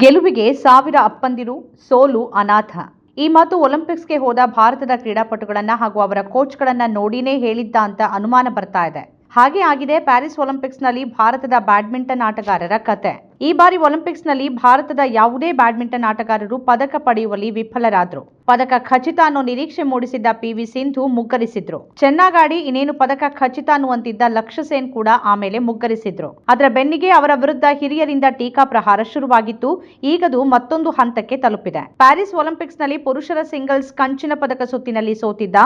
ಗೆಲುವಿಗೆ ಸಾವಿರ ಅಪ್ಪಂದಿರು, ಸೋಲು ಅನಾಥ. ಈ ಮಾತು ಒಲಿಂಪಿಕ್ಸ್ಗೆ ಹೋದ ಭಾರತದ ಕ್ರೀಡಾಪಟುಗಳನ್ನ ಹಾಗೂ ಅವರ ಕೋಚ್ಗಳನ್ನ ನೋಡಿನೇ ಹೇಳಿದ್ದ ಅಂತ ಅನುಮಾನ ಬರ್ತಾ ಇದೆ. ಹಾಗೆ ಆಗಿದೆ ಪ್ಯಾರಿಸ್ ಒಲಿಂಪಿಕ್ಸ್ನಲ್ಲಿ ಭಾರತದ ಬ್ಯಾಡ್ಮಿಂಟನ್ ಆಟಗಾರರ ಕತೆ. ಈ ಬಾರಿ ಒಲಿಂಪಿಕ್ಸ್ನಲ್ಲಿ ಭಾರತದ ಯಾವುದೇ ಬ್ಯಾಡ್ಮಿಂಟನ್ ಆಟಗಾರರು ಪದಕ ಪಡೆಯುವಲ್ಲಿ ವಿಫಲರಾದರು. ಪದಕ ಖಚಿತ ಅನ್ನೋ ನಿರೀಕ್ಷೆ ಮೂಡಿಸಿದ್ದ ಪಿವಿ ಸಿಂಧು ಮುಗ್ಗರಿಸಿದ್ರು. ಚೆನ್ನಾಗಾಡಿ ಇನ್ನೇನು ಪದಕ ಖಚಿತ ಅನ್ನುವಂತಿದ್ದ ಲಕ್ಷ್ಯ ಸೇನ್ ಕೂಡ ಆಮೇಲೆ ಮುಗ್ಗರಿಸಿದ್ರು. ಅದರ ಬೆನ್ನಿಗೆ ಅವರ ವಿರುದ್ಧ ಹಿರಿಯರಿಂದ ಟೀಕಾ ಪ್ರಹಾರ ಶುರುವಾಗಿತ್ತು. ಈಗದು ಮತ್ತೊಂದು ಹಂತಕ್ಕೆ ತಲುಪಿದೆ. ಪ್ಯಾರಿಸ್ ಒಲಿಂಪಿಕ್ಸ್ನಲ್ಲಿ ಪುರುಷರ ಸಿಂಗಲ್ಸ್ ಕಂಚಿನ ಪದಕ ಸುತ್ತಿನಲ್ಲಿ ಸೋತಿದ್ದ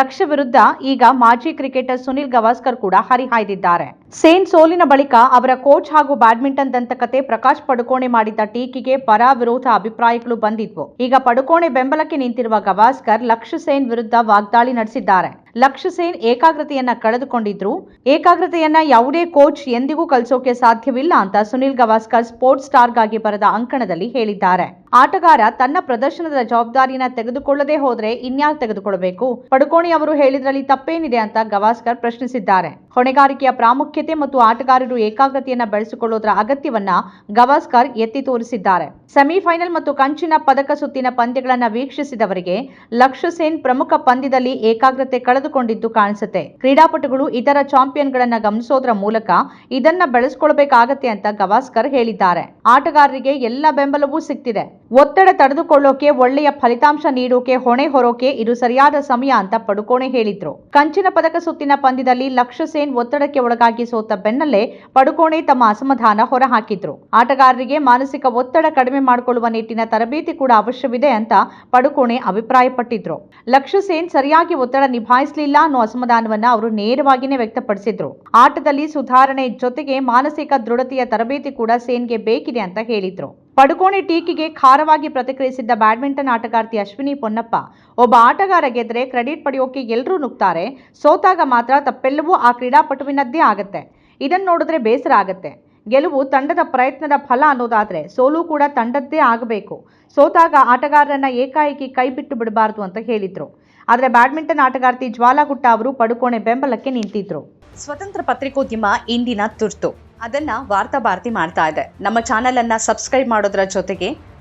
ಲಕ್ಷ್ಯ ವಿರುದ್ಧ ಈಗ ಮಾಜಿ ಕ್ರಿಕೆಟರ್ ಸುನಿಲ್ ಗವಾಸ್ಕರ್ ಕೂಡ ಹರಿಹಾಯ್ದಿದ್ದಾರೆ. ಸೇನ್ ಸೋಲಿನ ಬಳಿಕ ಅವರ ಕೋಚ್ ಹಾಗೂ ಬ್ಯಾಡ್ಮಿಂಟನ್ ದಂತಕತೆ ಪ್ರಕಾಶ್ ಪಡುಕೋಣೆ ಮಾಡಿದ್ದ ಟೀಕೆಗೆ ಪರ ವಿರೋಧ ಅಭಿಪ್ರಾಯಗಳು ಬಂದಿದ್ವು. ಈಗ ಪಡುಕೋಣೆ ಬೆಂಬಲಕ್ಕೆ ನಿಂತಿರುವ ಗವಾಸ್ಕರ್ ಲಕ್ಷ ಸೇನ್ ವಿರುದ್ಧ ವಾಗ್ದಾಳಿ ನಡೆಸಿದ್ದಾರೆ. ಲಕ್ಷ ಸೇನ್ ಏಕಾಗ್ರತೆಯನ್ನ ಕಳೆದುಕೊಂಡಿದ್ರು. ಏಕಾಗ್ರತೆಯನ್ನ ಯಾವುದೇ ಕೋಚ್ ಎಂದಿಗೂ ಕಲಿಸೋಕೆ ಸಾಧ್ಯವಿಲ್ಲ ಅಂತ ಸುನಿಲ್ ಗವಾಸ್ಕರ್ ಸ್ಪೋರ್ಟ್ಸ್ ಸ್ಟಾರ್ಗಾಗಿ ಬರೆದ ಅಂಕಣದಲ್ಲಿ ಹೇಳಿದ್ದಾರೆ. ಆಟಗಾರ ತನ್ನ ಪ್ರದರ್ಶನದ ಜವಾಬ್ದಾರಿಯನ್ನ ತೆಗೆದುಕೊಳ್ಳದೆ ಹೋದ್ರೆ ಇನ್ಯಾರು ತೆಗೆದುಕೊಳ್ಳಬೇಕು ಪಡುಕೋಣಿ ಅವರು ಹೇಳಿದ್ರಲ್ಲಿ ತಪ್ಪೇನಿದೆ ಅಂತ ಗವಾಸ್ಕರ್ ಪ್ರಶ್ನಿಸಿದ್ದಾರೆ. ಹೊಣೆಗಾರಿಕೆಯ ಪ್ರಾಮುಖ್ಯತೆ ಮತ್ತು ಆಟಗಾರರು ಏಕಾಗ್ರತೆಯನ್ನ ಬೆಳೆಸಿಕೊಳ್ಳೋದ್ರ ಅಗತ್ಯವನ್ನ ಗವಾಸ್ಕರ್ ಎತ್ತಿ ತೋರಿಸಿದ್ದಾರೆ. ಸೆಮಿಫೈನಲ್ ಮತ್ತು ಕಂಚಿನ ಪದಕ ಸುತ್ತಿನ ಪಂದ್ಯಗಳನ್ನು ವೀಕ್ಷಿಸಿದವರಿಗೆ ಲಕ್ಷ್ಯ ಸೇನ್ ಪ್ರಮುಖ ಪಂದ್ಯದಲ್ಲಿ ಏಕಾಗ್ರತೆ ಕಳೆದುಕೊಂಡಿದ್ದು ಕಾಣಿಸುತ್ತೆ. ಕ್ರೀಡಾಪಟುಗಳು ಇತರ ಚಾಂಪಿಯನ್ಗಳನ್ನು ಗಮನಿಸೋದ್ರ ಮೂಲಕ ಇದನ್ನ ಬೆಳೆಸ್ಕೊಳ್ಬೇಕಾಗತ್ತೆ ಅಂತ ಗವಾಸ್ಕರ್ ಹೇಳಿದ್ದಾರೆ. ಆಟಗಾರರಿಗೆ ಎಲ್ಲ ಬೆಂಬಲವೂ ಸಿಗ್ತಿದೆ. ಒತ್ತಡ ತಡೆದುಕೊಳ್ಳೋಕೆ ಒಳ್ಳೆಯ ಫಲಿತಾಂಶ ನೀಡೋಕೆ, ಹೊಣೆ ಹೊರೋಕೆ ಇದು ಸರಿಯಾದ ಸಮಯ ಅಂತ ಪಡುಕೋಣೆ ಹೇಳಿದ್ರು. ಕಂಚಿನ ಪದಕ ಸುತ್ತಿನ ಪಂದ್ಯದಲ್ಲಿ ಲಕ್ಷ್ಯ ಸೇನ್ ಒತ್ತಡಕ್ಕೆ ಒಳಗಾಗಿ ಸೋತ ಬೆನ್ನಲ್ಲೇ ಪಡುಕೋಣೆ ತಮ್ಮ ಅಸಮಾಧಾನ ಹೊರಹಾಕಿದ್ರು. ಆಟಗಾರರಿಗೆ ಮಾನಸಿಕ ಒತ್ತಡ ಕಡಿಮೆ ಮಾಡಿಕೊಳ್ಳುವ ನಿಟ್ಟಿನ ತರಬೇತಿ ಕೂಡ ಅವಶ್ಯವಿದೆ ಅಂತ ಪಡುಕೋಣೆ ಅಭಿಪ್ರಾಯಪಟ್ಟಿದ್ರು. ಲಕ್ಷ್ಯ ಸೇನ್ ಸರಿಯಾಗಿ ಒತ್ತಡ ನಿಭಾಯಿಸಲಿಲ್ಲ ಅನ್ನೋ ಅಸಮಾಧಾನವನ್ನ ಅವರು ನೇರವಾಗಿಯೇ ವ್ಯಕ್ತಪಡಿಸಿದ್ರು. ಆಟದಲ್ಲಿ ಸುಧಾರಣೆ ಜೊತೆಗೆ ಮಾನಸಿಕ ದೃಢತೆಯ ತರಬೇತಿ ಕೂಡ ಸೇನ್ಗೆ ಬೇಕಿದೆ ಅಂತ ಹೇಳಿದ್ರು. ಪಡುಕೋಣೆ ಟೀಕಿಗೆ ಖಾರವಾಗಿ ಪ್ರತಿಕ್ರಿಯಿಸಿದ್ದ ಬ್ಯಾಡ್ಮಿಂಟನ್ ಆಟಗಾರ್ತಿ ಅಶ್ವಿನಿ ಪೊನ್ನಪ್ಪ, ಒಬ್ಬ ಆಟಗಾರ ಗೆದ್ರೆ ಕ್ರೆಡಿಟ್ ಪಡೆಯೋಕೆ ಎಲ್ಲರೂ ನುಗ್ತಾರೆ. ಸೋತಾಗ ಮಾತ್ರ ತಪ್ಪೆಲ್ಲವೂ ಆ ಕ್ರೀಡಾಪಟುವಿನದ್ದೇ ಆಗತ್ತೆ. ಇದನ್ನು ನೋಡಿದ್ರೆ ಬೇಸರ ಆಗತ್ತೆ. ಗೆಲುವು ತಂಡದ ಪ್ರಯತ್ನದ ಫಲ ಅನ್ನೋದಾದರೆ ಸೋಲು ಕೂಡ ತಂಡದ್ದೇ ಆಗಬೇಕು. ಸೋತಾಗ ಆಟಗಾರರನ್ನ ಏಕಾಏಕಿ ಕೈ ಬಿಟ್ಟು ಬಿಡಬಾರದು ಅಂತ ಹೇಳಿದ್ರು. ಆದರೆ ಬ್ಯಾಡ್ಮಿಂಟನ್ ಆಟಗಾರ್ತಿ ಜ್ವಾಲಾ ಗುಟ್ಟ ಅವರು ಪಡುಕೋಣೆ ಬೆಂಬಲಕ್ಕೆ ನಿಂತಿದ್ರು. ಸ್ವತಂತ್ರ ಪತ್ರಿಕೋದ್ಯಮ ಇಂದಿನ ತುರ್ತು. ಅದನ್ನ ವಾರ್ತಾ ಭಾರತಿ ಮಾಡ್ತಾ ಇದೆ. ನಮ್ಮ ಚಾನೆಲ್ ಅನ್ನ ಸಬ್ಸ್ಕ್ರೈಬ್ ಮಾಡೋದ್ರ ಜೊತೆಗೆ